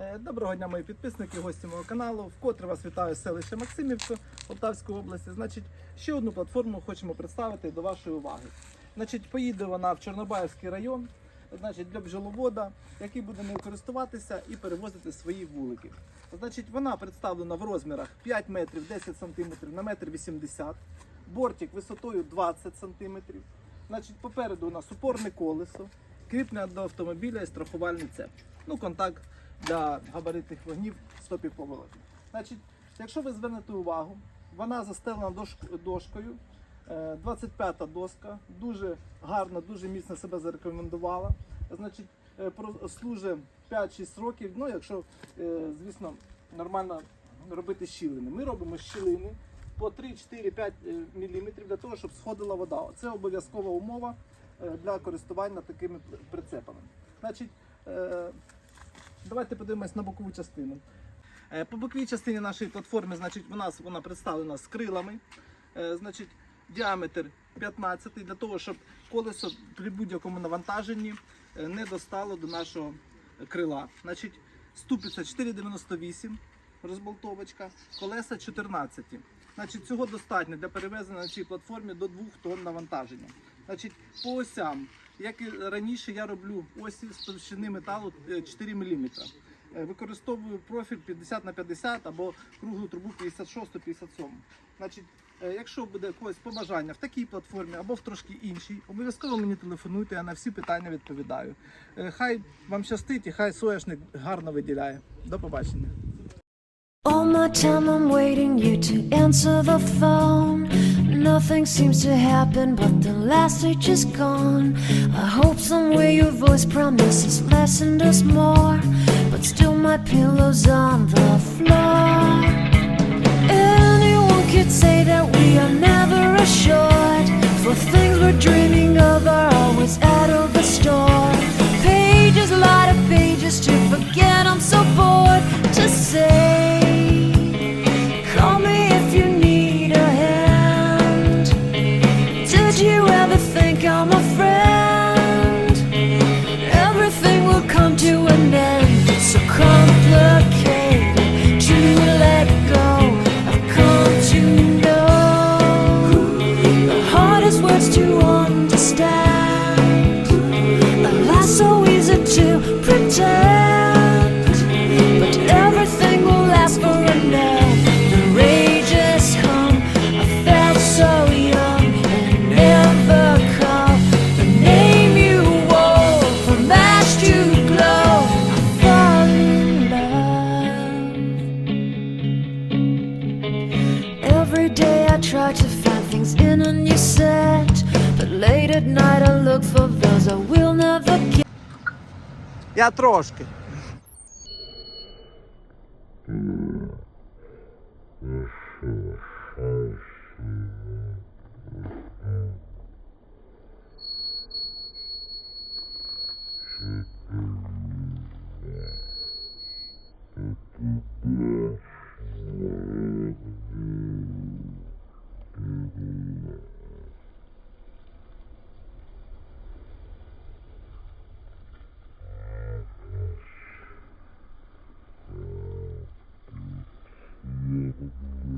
Е, Доброго дня, мої підписники, гості мого каналу. Вкотре вас вітаю з селища Максимівка Полтавської області. Значить, ще одну платформу хочемо представити до вашої уваги. Значить, поїде вона в Чорнобаївський район, значить, для бджоловода, який буде нею користуватися і перевозити свої вулики. Значить, вона представлена в розмірах 5 метрів 10 сантиметрів на метр 80, бортик висотою 20 сантиметрів. Значить, попереду у нас упорне колесо, кріплення до автомобіля і страхувальний цеп. Ну, контакт для габаритних вогнів стопів поворотів. Значить, якщо ви звернете увагу, вона застелена дош- дошкою. е, 25-та доска, дуже гарно, дуже міцно себе зарекомендувала. Значить, е, служить 5-6 років. Ну, якщо, е, звісно, нормально робити щілини. Ми робимо щілини по 3-4-5 мм для того, щоб сходила вода. Це обов'язкова умова е, для користування такими прицепами. Значить, е, Давайте подивимось на бокову частину. Е, По боковій частині нашої платформи, значить, нас вона представлена з крилами. Е, Значить, діаметр 15 для того, щоб колесо при будь-якому навантаженні е, не достало до нашого крила. Значить, ступиця 4,98 розболтовочка, колеса 14. Значить, цього достатньо для перевезення на цій платформі до 2 тонн навантаження. Значить, по осям, як і раніше, я роблю осі з товщини металу е, 4 мм. Використовую профіль 50 на 50 або круглу трубу 56-57. Значить, е, якщо буде когось побажання в такій платформі або в трошки іншій, обов'язково мені телефонуйте, я на всі питання відповідаю. Е, Хай вам щастить і хай соняшник гарно виділяє. До побачення. All my time I'm waiting you to answer the phone. Nothing seems to happen, but the last age is gone. I hope somewhere your voice promises less and us more. But still, my pillow's on the floor. Anyone could say that we are never assured. For things we're dreaming I'm a friend? Everything will come to an end. It's so complicated day I try to find things in a new set, but late at night I look for those I will never get. Я трошки. mm-hmm.